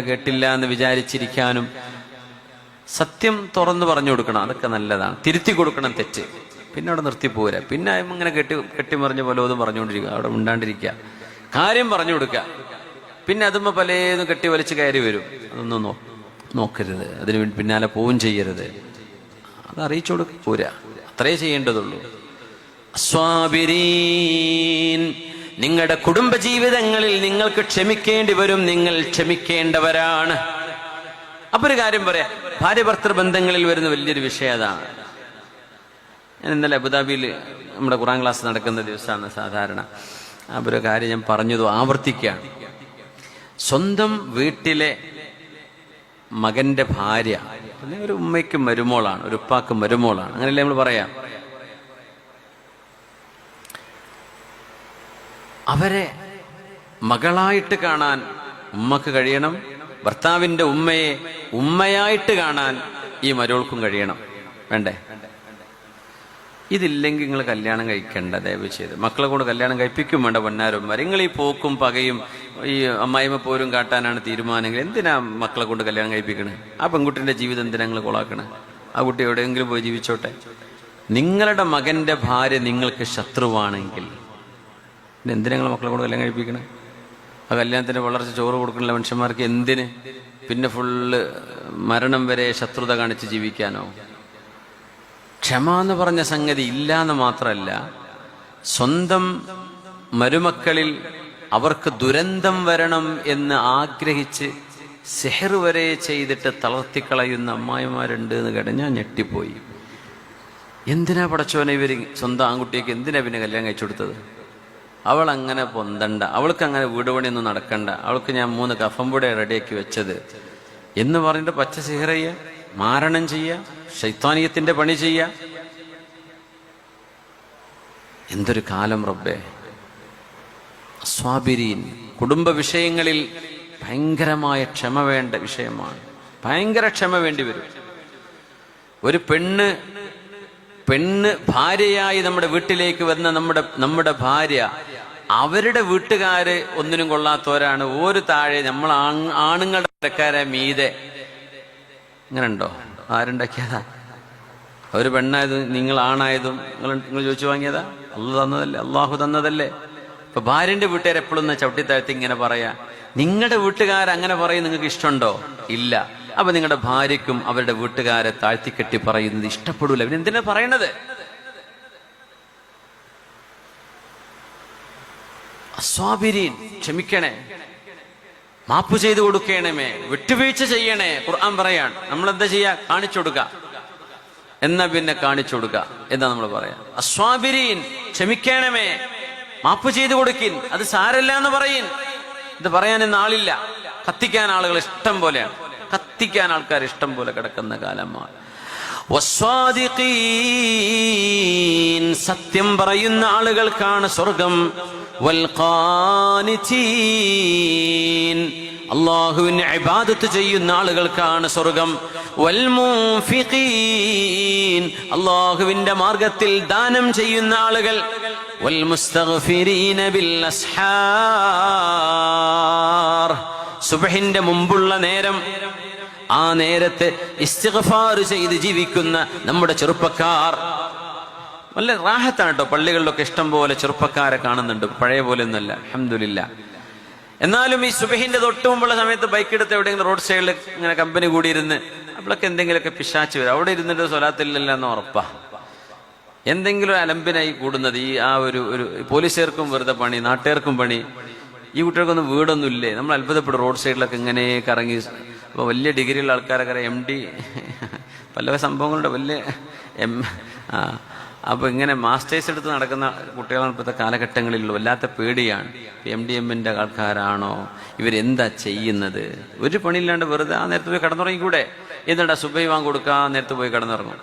കേട്ടില്ല എന്ന് വിചാരിച്ചിരിക്കാനും സത്യം തുറന്നു പറഞ്ഞു കൊടുക്കണം അതൊക്കെ നല്ലതാണ്. തിരുത്തി കൊടുക്കണം തെറ്റ്. പിന്നെ അവിടെ നിർത്തി പോരാ. പിന്നെ ഇങ്ങനെ കെട്ടി കെട്ടിമറിഞ്ഞ പോലെ ഒന്നും പറഞ്ഞുകൊണ്ടിരിക്കുക. അവിടെ ഉണ്ടാണ്ടിരിക്കുക കാര്യം പറഞ്ഞു കൊടുക്കുക. പിന്നെ അതുമ്പോ പലതും കെട്ടി വലിച്ച് കയറി വരും. അതൊന്നും നോക്കരുത്. അതിന് പിന്നാലെ പോവും ചെയ്യരുത്. അത് അറിയിച്ചു കൊടുക്കുക പോരാ. അത്രേ ചെയ്യേണ്ടതുള്ളൂ. സ്വാബിരീൻ നിങ്ങളുടെ കുടുംബജീവിതങ്ങളിൽ നിങ്ങൾക്ക് ക്ഷമിക്കേണ്ടി വരും നിങ്ങൾ ക്ഷമിക്കേണ്ടവരാണ്. അപ്പൊ ഒരു കാര്യം പറയാം ഭാര്യ ഭർത്തൃ ബന്ധങ്ങളിൽ വരുന്ന വലിയൊരു വിഷയം അതാണ് ഞാൻ ഇന്നലെ അബുദാബിയിൽ നമ്മുടെ ഖുറാൻ ക്ലാസ് നടക്കുന്ന ദിവസമാണ് സാധാരണ. അപ്പൊ ഒരു കാര്യം ഞാൻ പറഞ്ഞത് ആവർത്തിക്കുകയാണ്. സ്വന്തം വീട്ടിലെ മകന്റെ ഭാര്യ ഒരു ഉമ്മയ്ക്ക് മരുമോളാണ് ഒരു ഉപ്പാക്ക് മരുമോളാണ് അങ്ങനെയല്ലേ നമ്മൾ പറയാം? അവരെ മകളായിട്ട് കാണാൻ ഉമ്മക്ക് കഴിയണം ഭർത്താവിന്റെ ഉമ്മയെ ഉമ്മയായിട്ട് കാണാൻ ഈ മരോൾക്കും കഴിയണം. വേണ്ടേ? ഇതില്ലെങ്കിൽ നിങ്ങൾ കല്യാണം കഴിക്കേണ്ട ദയവ് ചെയ്ത് മക്കളെ കൊണ്ട് കല്യാണം കഴിപ്പിക്കും വേണ്ട പൊന്നാരന്മാർ. നിങ്ങൾ ഈ പോക്കും പകയും ഈ അമ്മായിമ്മ പോരും കാട്ടാനാണ് തീരുമാനമെങ്കിൽ എന്തിനാ മക്കളെ കൊണ്ട് കല്യാണം കഴിപ്പിക്കണേ? ആ പെൺകുട്ടിന്റെ ജീവിതം എന്തിനാ നിങ്ങൾ കൊളാക്കണേ? ആ കുട്ടി എവിടെയെങ്കിലും പോയി ജീവിച്ചോട്ടെ? നിങ്ങളുടെ മകന്റെ ഭാര്യ നിങ്ങൾക്ക് ശത്രുവാണെങ്കിൽ പിന്നെ എന്തിനാ നിങ്ങൾ മക്കളെ കൊണ്ട് കല്യാണം കഴിപ്പിക്കണേ? ആ കല്യാണത്തിന് വളർച്ച ചോറ് കൊടുക്കണില്ല മനുഷ്യന്മാർക്ക്. എന്തിന്? പിന്നെ ഫുള്ള് മരണം വരെ ശത്രുത കാണിച്ച് ജീവിക്കാനോ? ക്ഷമ എന്ന് പറഞ്ഞ സംഗതി ഇല്ല എന്ന് മാത്രമല്ല സ്വന്തം മരുമക്കളിൽ അവർക്ക് ദുരന്തം വരണം എന്ന് ആഗ്രഹിച്ച് സെഹർ വരെ ചെയ്തിട്ട് തളർത്തിക്കളയുന്ന അമ്മായിമാരുണ്ട് എന്ന് ഞാൻ ഞെട്ടിപ്പോയി. എന്തിനാ പടച്ചോനെ ഇവർ സ്വന്തം ആൺകുട്ടിയൊക്കെ എന്തിനാ പിന്നെ കല്യാണം കഴിച്ചു കൊടുത്തത്? അവൾ അങ്ങനെ പൊന്തണ്ട അവൾക്ക് അങ്ങനെ വീട് പണിയൊന്നും നടക്കണ്ട. അവൾക്ക് ഞാൻ മൂന്ന് കഫം പൊടി റെഡിയാക്കി വെച്ചത്. എന്ന് പറഞ്ഞിട്ട് പച്ച സിഹറയ്യ മാരണം ചെയ്യുക ശൈത്താനീയത്തിന്റെ പണി ചെയ്യുക എന്തൊരു കാലം റബ്ബേ. സ്വാബിരീൻ കുടുംബ വിഷയങ്ങളിൽ ഭയങ്കരമായ ക്ഷമ വേണ്ട വിഷയമാണ്. ഭയങ്കര ക്ഷമ വേണ്ടി വരും. ഒരു പെണ്ണ് പെണ്ണ് ഭാര്യയായി നമ്മുടെ വീട്ടിലേക്ക് വന്ന നമ്മുടെ നമ്മുടെ ഭാര്യ അവരുടെ വീട്ടുകാര് ഒന്നിനും കൊള്ളാത്തവരാണ്. ഒരു താഴെ നമ്മൾ ആണുങ്ങളുടെ ഇടക്കാരെ മീതെ. ഇങ്ങനെ ഉണ്ടോ ആരുണ്ടാക്കിയതാ? അവർ പെണ്ണായതും നിങ്ങൾ ആണായതും നിങ്ങൾ നിങ്ങൾ ചോദിച്ചു വാങ്ങിയതാ? അല്ല തന്നതല്ലേ? അള്ളാഹു തന്നതല്ലേ? ഇപ്പൊ ഭാര്യന്റെ വീട്ടുകാർ എപ്പോഴും ചവിട്ടിത്താഴ്ത്തി ഇങ്ങനെ പറയാ. നിങ്ങളുടെ വീട്ടുകാർ അങ്ങനെ പറയും നിങ്ങൾക്ക് ഇഷ്ടമുണ്ടോ? ഇല്ല. അപ്പൊ നിങ്ങളുടെ ഭാര്യക്കും അവരുടെ വീട്ടുകാരെ താഴ്ത്തിക്കെട്ടി പറയുന്നത് ഇഷ്ടപ്പെടൂല. പിന്നെ എന്തിനാ പറയണത്? അസ്വാബിരീൻ ക്ഷമിക്കണേ. മാപ്പ് ചെയ്തു കൊടുക്കണമേ. വിട്ടുവീഴ്ച ചെയ്യണേ. ഖുർആൻ പറയാണ്. നമ്മൾ എന്താ ചെയ്യാ? കാണിച്ചു കൊടുക്ക. എന്നാ പിന്നെ കാണിച്ചു കൊടുക്ക? എന്താ നമ്മൾ പറയാ. അസ്വാബിരീൻ ക്ഷമിക്കണമേ. മാപ്പ് ചെയ്തു കൊടുക്കിൻ. അത് സാരല്ല എന്ന് പറയിൻ. ഇത് പറയാൻ ഇന്ന് ആളില്ല. കത്തിക്കാൻ ആളുകൾ ഇഷ്ടം പോലെയാണ്. കത്തിക്കാൻ ആൾക്കാർ ഇഷ്ടം പോലെ കിടക്കുന്ന കാലമാണ്. സത്യം പറയുന്ന ആളുകൾക്കാണ് സ്വർഗം. അള്ളാഹുവിന് അബാദത്ത് ചെയ്യുന്ന ആളുകൾക്കാണ് സ്വർഗം. അള്ളാഹുവിന്റെ മാർഗത്തിൽ ദാനം ചെയ്യുന്ന ആളുകൾ. സുബഹിന്റെ മുമ്പുള്ള നേരം. ആ നേരത്തെ ഇസ്തിഗ്ഫാർ ചെയ്ത് ജീവിക്കുന്ന നമ്മുടെ ചെറുപ്പക്കാർ. നല്ല റാഹത്താണ് കേട്ടോ പള്ളികളിലൊക്കെ ഇഷ്ടം പോലെ ചെറുപ്പക്കാരെ കാണുന്നുണ്ട്. പഴയ പോലെ ഒന്നുമല്ല. അഹമ്മദില്ല എന്നാലും ഈ സുബഹിന്റെ തൊട്ട് മുമ്പുള്ള സമയത്ത് ബൈക്ക് എടുത്ത് എവിടെയെങ്കിലും റോഡ് സൈഡിൽ ഇങ്ങനെ കമ്പനി കൂടിയിരുന്ന് അപ്പോഴൊക്കെ എന്തെങ്കിലുമൊക്കെ പിശാച്ച് വരും. അവിടെ ഇരുന്നിട്ട് സ്വലാത്തില്ലല്ല എന്ന് ഉറപ്പാ. എന്തെങ്കിലും അലമ്പിനായി കൂടുന്നത്. ഈ ആ ഒരു ഒരു പോലീസുകാർക്കും വെറുതെ പണി നാട്ടുകാർക്കും പണി. ഈ കുട്ടികൾക്കൊന്നും വീടൊന്നും ഇല്ലേ നമ്മൾ അത്ഭുതപ്പെടും. റോഡ് സൈഡിലൊക്കെ ഇങ്ങനെ കറങ്ങി അപ്പോൾ വലിയ ഡിഗ്രിയുള്ള ആൾക്കാരൊക്കെ എം ഡി പല സംഭവങ്ങളുണ്ട് വലിയ എം അപ്പോൾ ഇങ്ങനെ മാസ്റ്റേഴ്സ് എടുത്ത് നടക്കുന്ന കുട്ടികളാണ് ഇപ്പോഴത്തെ കാലഘട്ടങ്ങളിലുള്ളൂ. വല്ലാത്ത പേടിയാണ്. എം ഡി എമ്മിന്റെ ആൾക്കാരാണോ? ഇവരെന്താ ചെയ്യുന്നത്? ഒരു പണിയില്ലാണ്ട് വെറുതെ ആ നേരത്തെ പോയി കിടന്നുറങ്ങിക്കൂടെ? എന്നിട്ടാ സുബൈ വാങ്ങി കൊടുക്കാൻ നേരത്തെ പോയി കിടന്നുറങ്ങും.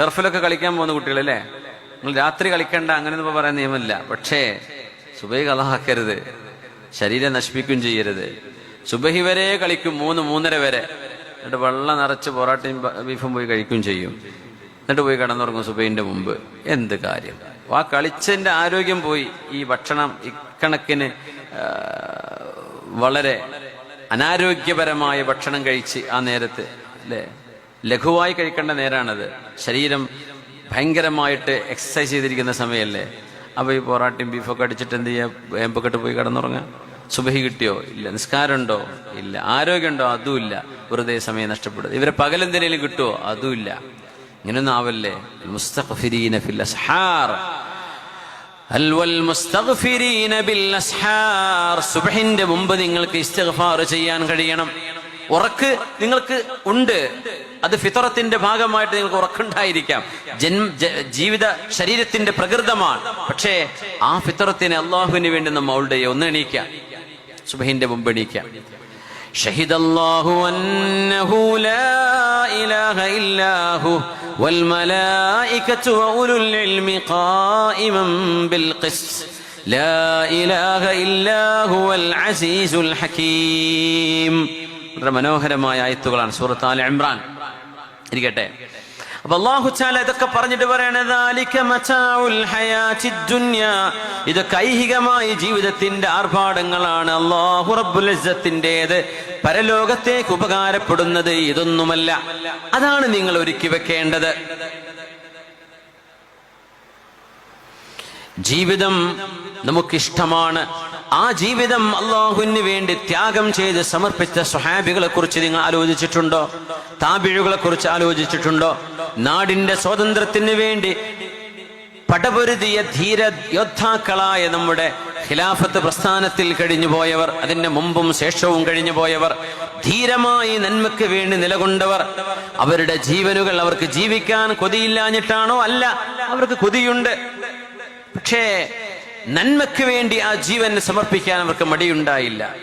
ടർഫിലൊക്കെ കളിക്കാൻ പോകുന്ന കുട്ടികളല്ലേ നിങ്ങൾ രാത്രി കളിക്കണ്ട അങ്ങനെ അങ്ങനെയൊന്നും പറയാൻ നിയമമില്ല. പക്ഷേ സുബൈ കളാക്കരുത് ശരീരം നശിപ്പിക്കുകയും ചെയ്യരുത്. സുബഹി വരെ കളിക്കും മൂന്ന് മൂന്നര വരെ. എന്നിട്ട് വെള്ളം നിറച്ച് പൊറാട്ടയും ബീഫും പോയി കഴിക്കുകയും ചെയ്യും. എന്നിട്ട് പോയി കിടന്നുറങ്ങും സുബൈന്റെ മുമ്പ്. എന്ത് കാര്യം? ആ കളിച്ചതിന്റെ ആരോഗ്യം പോയി. ഈ ഭക്ഷണം ഇക്കണക്കിന് വളരെ അനാരോഗ്യപരമായ ഭക്ഷണം കഴിച്ച് ആ നേരത്ത് അല്ലേ? ലഘുവായി കഴിക്കേണ്ട നേരാണത്. ശരീരം ഭയങ്കരമായിട്ട് എക്സസൈസ് ചെയ്തിരിക്കുന്ന സമയമല്ലേ അപ്പോൾ ഈ പൊറാട്ടയും ബീഫൊക്കെ അടിച്ചിട്ട് എന്ത് ചെയ്യാ? വേമ്പൊക്കെട്ട് പോയി കിടന്നുറങ്ങാം സുബഹി കിട്ടിയോ? ഇല്ല. നിസ്കാരമുണ്ടോ? ഇല്ല. ആരോഗ്യമുണ്ടോ? അതുമില്ല വെറുതെ സമയം നഷ്ടപ്പെടും ഇവരെ പകലെന്തിനേലും കിട്ടുമോ അതുമില്ല ഇങ്ങനൊന്നും ആവല്ലേ? മുസ്തഖ്ഫിരീന ഫിൽ അസ്ഹാർ. സുബ്ഹിന്റെ മുമ്പ് നിങ്ങൾക്ക് ഇസ്തിഗ്ഫാർ ചെയ്യാൻ കഴിയണം. ഉറക്ക് നിങ്ങൾക്ക് ഉണ്ട്. അത് ഫിത്തറത്തിന്റെ ഭാഗമായിട്ട് നിങ്ങൾക്ക് ഉറക്കുണ്ടായിരിക്കാം. ജന്മ ജീവിത ശരീരത്തിന്റെ പ്രകൃതമാണ്. പക്ഷേ ആ ഫിത്തറത്തിന് അള്ളാഹുവിന് വേണ്ടി നമ്മൾ അവളുടെ ഒന്ന് എണീക്കാം. സുബഹിന്റെ മുമ്പ് എണീക്കാം شهد الله أنه لا إله إلا هو والملائكة وأولو العلم قائما بالقسط لا إله إلا هو العزيز الحكيم വളരെ മനോഹരമായ ആയത്തുകളാണ് സൂറത്ത് ആൽ ഇമ്രാൻ ഇരിക്കട്ടെ അപ്പൊ അള്ളാഹു ഇതൊക്കെ പറഞ്ഞിട്ട് പറയണത് ഇത് മതാഉൽ ഹയാത്തിദ് ദുനിയ." ഇതൊക്കെ ഐഹികമായ ജീവിതത്തിന്റെ ആർഭാടങ്ങളാണ്. അള്ളാഹു റബ്ബുൽ ഇസ്സത്തിന്റേത് പരലോകത്തേക്ക് ഉപകാരപ്പെടുന്നത് ഇതൊന്നുമല്ല. അതാണ് നിങ്ങൾ ഒരുക്കി വെക്കേണ്ടത്. ജീവിതം നമുക്കിഷ്ടമാണ്. ആ ജീവിതം അള്ളാഹുവിന് വേണ്ടി ത്യാഗം ചെയ്ത് സമർപ്പിച്ച സ്വഹാബികളെ കുറിച്ച് നിങ്ങൾ ആലോചിച്ചിട്ടുണ്ടോ? താബിഴുകളെ കുറിച്ച് ആലോചിച്ചിട്ടുണ്ടോ? നാടിന്റെ സ്വാതന്ത്ര്യത്തിന് വേണ്ടി പടപൊരുതിയ ധീര യോദ്ധാക്കളായ നമ്മുടെ ഖിലാഫത്ത് പ്രസ്ഥാനത്തിൽ കഴിഞ്ഞു പോയവർ അതിന്റെ മുമ്പും ശേഷവും കഴിഞ്ഞു പോയവർ ധീരമായി നന്മയ്ക്ക് വേണ്ടി നിലകൊണ്ടവർ അവരുടെ ജീവനുകൾ അവർക്ക് ജീവിക്കാൻ കൊതിയില്ലാഞ്ഞിട്ടാണോ? അല്ല അവർക്ക് കൊതിയുണ്ട്. പക്ഷേ നന്മയ്ക്ക് വേണ്ടി ആ ജീവൻ സമർപ്പിക്കാൻ അവർക്ക് മടിയുണ്ടായില്ല.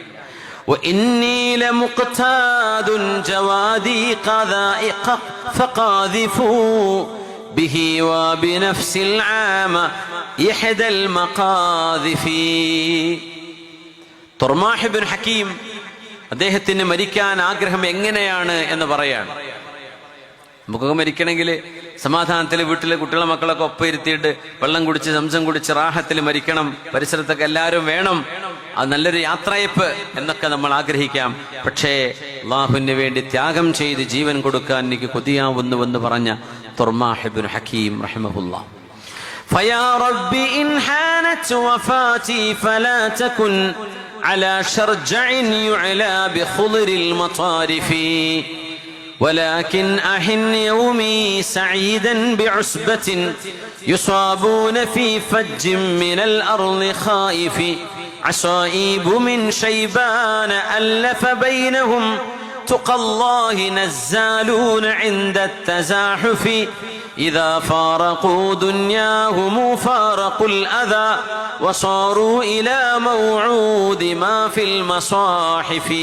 ഹക്കീം അദ്ദേഹത്തിന് മരിക്കാൻ ആഗ്രഹം എങ്ങനെയാണ് എന്ന് പറയാണ്. നമുക്കൊക്കെ മരിക്കണമെങ്കിൽ സമാധാനത്തിൽ വീട്ടിലെ കുട്ടികളെ മക്കളൊക്കെ ഒപ്പം ഇരുത്തിയിട്ട് വെള്ളം കുടിച്ച് സംസം കുടിച്ച് റാഹത്തിൽ മരിക്കണം പരിസരത്തൊക്കെ എല്ലാവരും വേണം അത് നല്ലൊരു യാത്രയപ്പ് എന്നൊക്കെ നമ്മൾ ആഗ്രഹിക്കാം പക്ഷേ അള്ളാഹുവിന് വേണ്ടി ത്യാഗം ചെയ്ത് ജീവൻ കൊടുക്കാൻ എനിക്ക് കൊതിയാവുന്നുവെന്ന് പറഞ്ഞ തുർമാഹിബിൻ ഹക്കീം റഹിമഹുല്ല فيا رب إن حانت وفاتي فلا تكن على شرجع يعلى بخضر المطارف ولكن أحن يومي سعيدا بعسبة يصابون في فج من الأرض خائف. عصائب من شيبان ألف بينهم. تقى الله نزالون عند التزاحف. إذا فارقوا دنياهم فارقوا الأذى. وصاروا إلى موعود ما في المصاحف.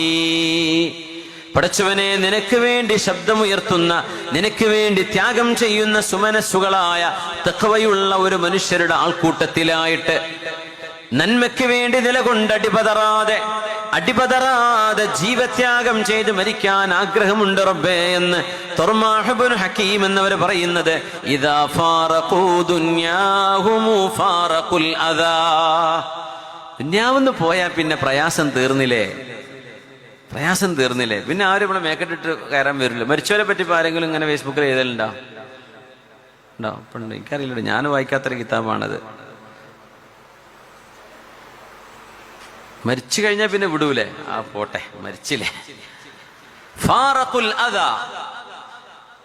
പടച്ചവനെ നിനക്ക് വേണ്ടി ശബ്ദമുയർത്തുന്ന നിനക്ക് വേണ്ടി ത്യാഗം ചെയ്യുന്ന സുമനസ്സുകളായ തക്കവയുള്ള ഒരു മനുഷ്യരുടെ ആൾക്കൂട്ടത്തിലായിട്ട് നന്മയ്ക്ക് വേണ്ടി നിലകൊണ്ട് അടിപതറാതെ അടിപതറാതെ ജീവത്യാഗം ചെയ്ത് മരിക്കാൻ ആഗ്രഹമുണ്ട് റബ്ബേ എന്ന് തുർമാഹബുൻ ഹക്കീം എന്നവർ പറയുന്നത് ഇതാ ഫാറഖൂ ദുന്യാഹുമു അദാ. പോയാൽ പിന്നെ പ്രയാസം തീർന്നില്ലേ? പ്രയാസം തീർന്നില്ലേ? പിന്നെ ആരും ഇവിടെ മേക്കറ്റിട്ട് കയറാൻ വരില്ല. മരിച്ചവരെ പറ്റി ഇപ്പോൾ ആരെങ്കിലും ഇങ്ങനെ ഫേസ്ബുക്കിൽ എഴുതലുണ്ടോ? ഉണ്ടോ? അപ്പം. എനിക്കറിയില്ല ഞാൻ വായിക്കാത്തൊരു കിതാബാണത്. മരിച്ചു കഴിഞ്ഞാൽ പിന്നെ വിടൂലേ? ആ പോട്ടെ. മരിച്ചില്ലേ? ഫാറഖുൽ അതാ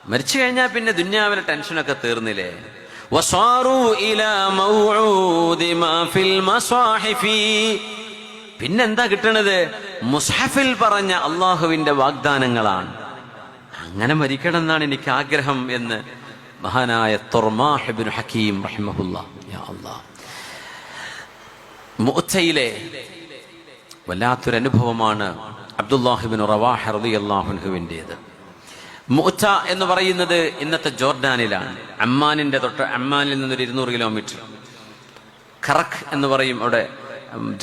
മരിച്ചു കഴിഞ്ഞാൽ പിന്നെ ദുന്യാവിലെ ടെൻഷനൊക്കെ തീർന്നില്ലേ? വസാറു ഇലാ മൗഊദി മാ ഫിൽ മസാഹിഫി. പിന്നെന്താ കിട്ടണത്? മുസ്ഹഫിൽ പറഞ്ഞ അള്ളാഹുവിന്റെ വാഗ്ദാനങ്ങളാണ്. അങ്ങനെ മരിക്കണം എന്നാണ് എനിക്ക് ആഗ്രഹം എന്ന് മഹാനായ തൊർമാഹിബിൻ ഹക്കീം റഹിമഹുല്ല. യാ അല്ലാ മുഅത്തയിലെ വല്ലാത്തൊരു അനുഭവമാണ് അബ്ദുല്ലാഹിബിൻ റവാഹ റളിയല്ലാഹുവിന്റെത് മുഅത്ത എന്ന് പറയുന്നത് ഇന്നത്തെ ജോർഡാനിലാണ്. അമ്മാനിന്റെ തൊട്ട് അമ്മാനിൽ നിന്നൊരു ഇരുന്നൂറ് കിലോമീറ്റർ. ഖറഖ് എന്ന് പറയും അവിടെ.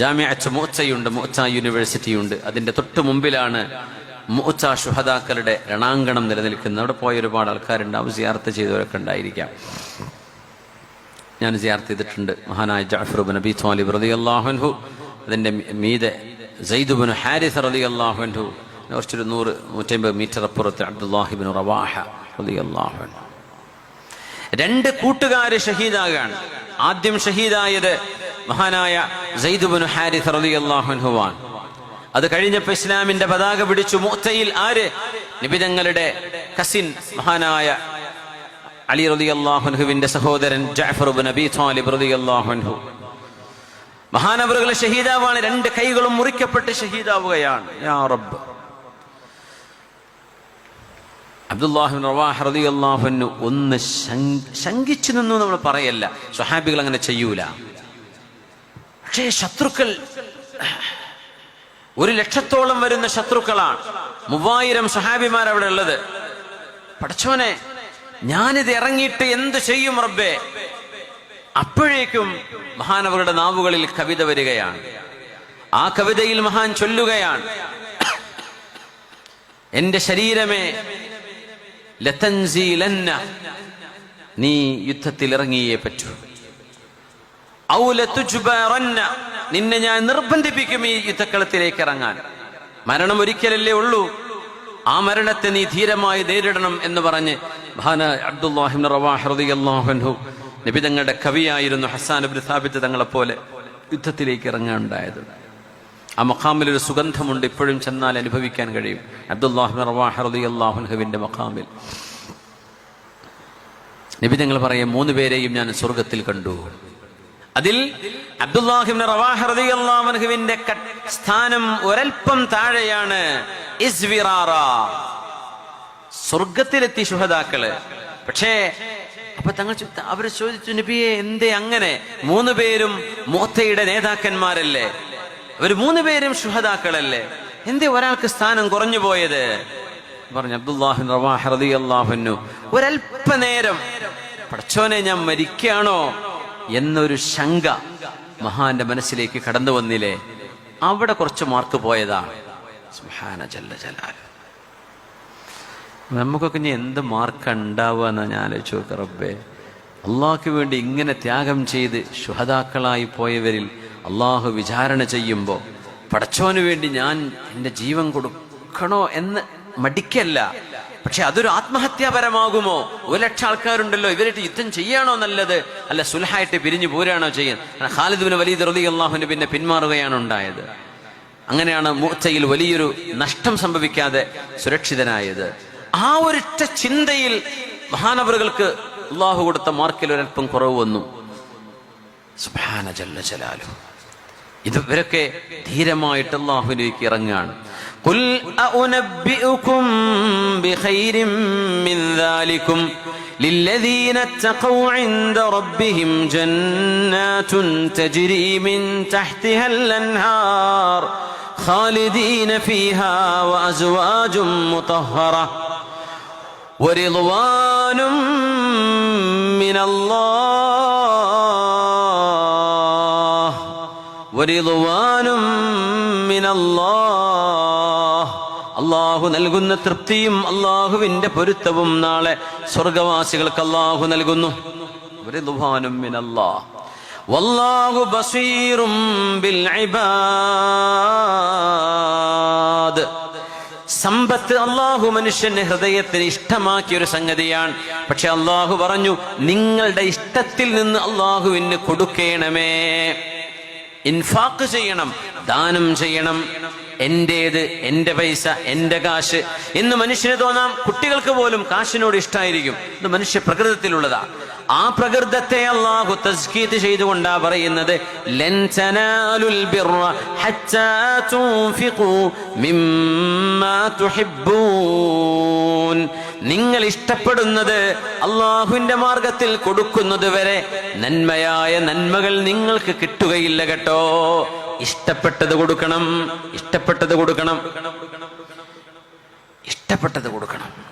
ജാമ്യച്ച മൂച്ചയുണ്ട് മൂച്ച യൂണിവേഴ്സിറ്റിയുണ്ട്. അതിന്റെ തൊട്ട് മുമ്പിലാണ് മുഅത്ത ഷുഹദാക്കളുടെ രണാങ്കണം നിലനിൽക്കുന്നത്. അവിടെ പോയ ഒരുപാട് ആൾക്കാരുണ്ടാവും സിയാർത്ത് ചെയ്തവരൊക്കെ ഉണ്ടായിരിക്കാം. ഞാൻ സിയാർത്ത് ചെയ്തിട്ടുണ്ട്. മഹാനായ ജാഫറുബ് നബി ത്വാലിബ് റതി അൻഹു അതിന്റെ മീതെ സൈദുബിൻ ഹാരിസ് റതി അള്ളാഹുൻഹു കുറച്ചൊരു നൂറ് നൂറ്റമ്പത് മീറ്റർ അപ്പുറത്ത് അബ്ദുല്ലാഹിബിൻ റവാഹ റതി അള്ളാഹുൻഹു രണ്ട് കൂട്ടുകാര് ഷഹീദാകാണ്. ആദ്യം ഷഹീദായത് മഹാനായ സൈദുബിൻ ഹാരിസ് റലി അള്ളാഹുൻഹുവാൻ അത് കഴിഞ്ഞപ്പോൾ ഇസ്ലാമിന്റെ പതാക പിടിച്ചു മൂത്തയിൽ ആര്? നിബിതങ്ങളുടെ കസിൻ മഹാനായ അലി റലി അള്ളാഹുൻഹുവിന്റെ സഹോദരൻ ജാഫർ ബിൻ അബി താലിബ് റലി അള്ളാഹുൻഹു മഹാനവറുകളെ ഷഹീദാവാണ്. രണ്ട് കൈകളും മുറിക്കപ്പെട്ട് ഷഹീദാവുകയാണ്. യാ ഒന്ന് ശങ്ക്- ശങ്കിച്ചു നിന്നു നമ്മൾ പറയല്ല. സ്വഹാബികൾ അങ്ങനെ ചെയ്യൂല. പക്ഷേ ശത്രുക്കൾ ഒരു ലക്ഷത്തോളം വരുന്ന ശത്രുക്കളാണ്. മൂവായിരം സഹാബിമാർ അവിടെ ഉള്ളത്. പഠിച്ചോനെ ഞാനിത് ഇറങ്ങിയിട്ട് എന്ത് ചെയ്യും റബ്ബേ? അപ്പോഴേക്കും മഹാനവരുടെ നാവുകളിൽ കവിത വരികയാണ്. ആ കവിതയിൽ മഹാൻ ചൊല്ലുകയാണ്. എന്റെ ശരീരമേ ലതൻസീലന്ന നീ യുദ്ധത്തിൽ ഇറങ്ങിയേ പറ്റൂ. നിന്നെ ഞാൻ നിർബന്ധിപ്പിക്കും ഈ യുദ്ധക്കളത്തിലേക്ക് ഇറങ്ങാൻ. മരണം ഒരിക്കലല്ലേ ഉള്ളൂ. ആ മരണത്തെ നീ ധീരമായി നേരിടണം എന്ന് പറഞ്ഞ് നിബിതങ്ങളുടെ നബി തങ്ങളുടെ കവിയായിരുന്നു ഹസാൻ അബ്ദു തങ്ങളെ പോലെ യുദ്ധത്തിലേക്ക് ഇറങ്ങാനുണ്ടായത്. ആ മഖാമിൽ ഒരു സുഗന്ധമുണ്ട് ഇപ്പോഴും ചെന്നാൽ അനുഭവിക്കാൻ കഴിയും. അബ്ദുല്ലാഹിബ് റവാഹ് റളിയല്ലാഹു അൻഹുവിന്റെ മഖാമിൽ. നബി തങ്ങൾ പറയും മൂന്ന് പേരെയും ഞാൻ സ്വർഗത്തിൽ കണ്ടു. അതിൽ അബ്ദുല്ലാഹിബ്നു റവാഹ് റളിയല്ലാഹു അൻഹുവിന്റെ സ്ഥാനം ഒരൽപ്പം താഴെയാണ്. ഇസ്വിറാറ. സ്വർഗത്തിലെത്തി ശുഹദാക്കൾ. പക്ഷേ അപ്പൊ തങ്ങൾ അവർ ചോദിച്ചു നബിയെ എന്തേ അങ്ങനെ? മൂന്ന് പേരും മോത്തയുടെ നേതാക്കന്മാരല്ലേ? അവർ മൂന്ന് പേരും ശുഹദാക്കളല്ലേ? എന്തേ ഒരാൾക്ക് സ്ഥാനം കുറഞ്ഞു പോയത്? പറഞ്ഞു അബ്ദുല്ലാഹിൻ റവാഹ് അൻഹു ഒരല്പനേരം പഠിച്ചോനെ ഞാൻ മരിക്കാണോ? എന്നൊരു ശങ്ക മഹാന്റെ മനസ്സിലേക്ക് കടന്നു വന്നില്ലേ? അവിടെ കുറച്ച് മാർക്ക് പോയതാണ് നമുക്കൊക്കെ ഇനി എന്ത് മാർക്ക് ഉണ്ടാവുക ഞാൻ ആലോചിച്ചു റബ്ബേ. അള്ളാഹ്ക്ക് വേണ്ടി ഇങ്ങനെ ത്യാഗം ചെയ്ത് ശുഹതാക്കളായി പോയവരിൽ അള്ളാഹു വിചാരണ ചെയ്യുമ്പോൾ പടച്ചോന് വേണ്ടി ഞാൻ എന്റെ ജീവൻ കൊടുക്കണോ എന്ന് മടിക്കല്ല. പക്ഷെ അതൊരു ആത്മഹത്യാപരമാകുമോ? ഒരു ലക്ഷം ആൾക്കാരുണ്ടല്ലോ ഇവരായിട്ട് യുദ്ധം ചെയ്യാണോ നല്ലത്? അല്ല സുൽഹായിട്ട് പിരിഞ്ഞു പോരാണോ കാരണം ഖാലിദ് വലീദ് റളി അള്ളാഹുവിന് പിന്നെ പിന്മാറുകയാണ് ഉണ്ടായത്. അങ്ങനെയാണ് മൂർച്ചയിൽ വലിയൊരു നഷ്ടം സംഭവിക്കാതെ സുരക്ഷിതനായത്. ആ ഒരൊറ്റ ചിന്തയിൽ മഹാനവറുകൾക്ക് അള്ളാഹു കൊടുത്ത മാർക്കിൽ ഒരല്പം കുറവ് വന്നു. സുബ്ഹാന ജല്ല. ജലാലു ഇത് ഇവരൊക്കെ ധീരമായിട്ട് അള്ളാഹുലേക്ക് ഇറങ്ങാണ് قل أنبئكم بخير من ذلكم للذين اتقوا عند ربهم جنات تجري من تحتها الأنهار خالدين فيها وأزواج مطهرة ورضوان من الله ورضوان من الله അള്ളാഹു നൽകുന്ന തൃപ്തിയും അള്ളാഹുവിന്റെ പൊരുത്തവും നാളെ സ്വർഗവാസികൾക്ക് അള്ളാഹു നൽകുന്നു. വല്ലാഹു ബസീറും ബിൽ ഇബാദ് സമ്പത്ത് അള്ളാഹു മനുഷ്യന്റെ ഹൃദയത്തിന് ഇഷ്ടമാക്കിയ ഒരു സംഗതിയാണ്. പക്ഷെ അള്ളാഹു പറഞ്ഞു നിങ്ങളുടെ ഇഷ്ടത്തിൽ നിന്ന് അള്ളാഹുവിന് കൊടുക്കേണമേ. ഇൻഫാക്ക് ചെയ്യണം ദാനം ചെയ്യണം. എന്റേത് എന്റെ പൈസ എന്റെ കാശ് എന്ന് മനുഷ്യന് തോന്നാം കുട്ടികൾക്ക് പോലും കാശിനോട് ഇഷ്ടമായിരിക്കും ഇത് മനുഷ്യ പ്രകൃതത്തിലുള്ളതാ. ആ പ്രകൃതത്തെ അള്ളാഹു തസ്കീത്ത് ചെയ്തുകൊണ്ടാ പറയുന്നത് നിങ്ങൾ ഇഷ്ടപ്പെടുന്നത് അള്ളാഹുവിന്റെ മാർഗത്തിൽ കൊടുക്കുന്നത് വരെ നന്മയായ നന്മകൾ നിങ്ങൾക്ക് കിട്ടുകയില്ല കേട്ടോ. ഇഷ്ടപ്പെട്ടത് കൊടുക്കണം. ഇഷ്ടപ്പെട്ടത് കൊടുക്കണം. ഇഷ്ടപ്പെട്ടത് കൊടുക്കണം.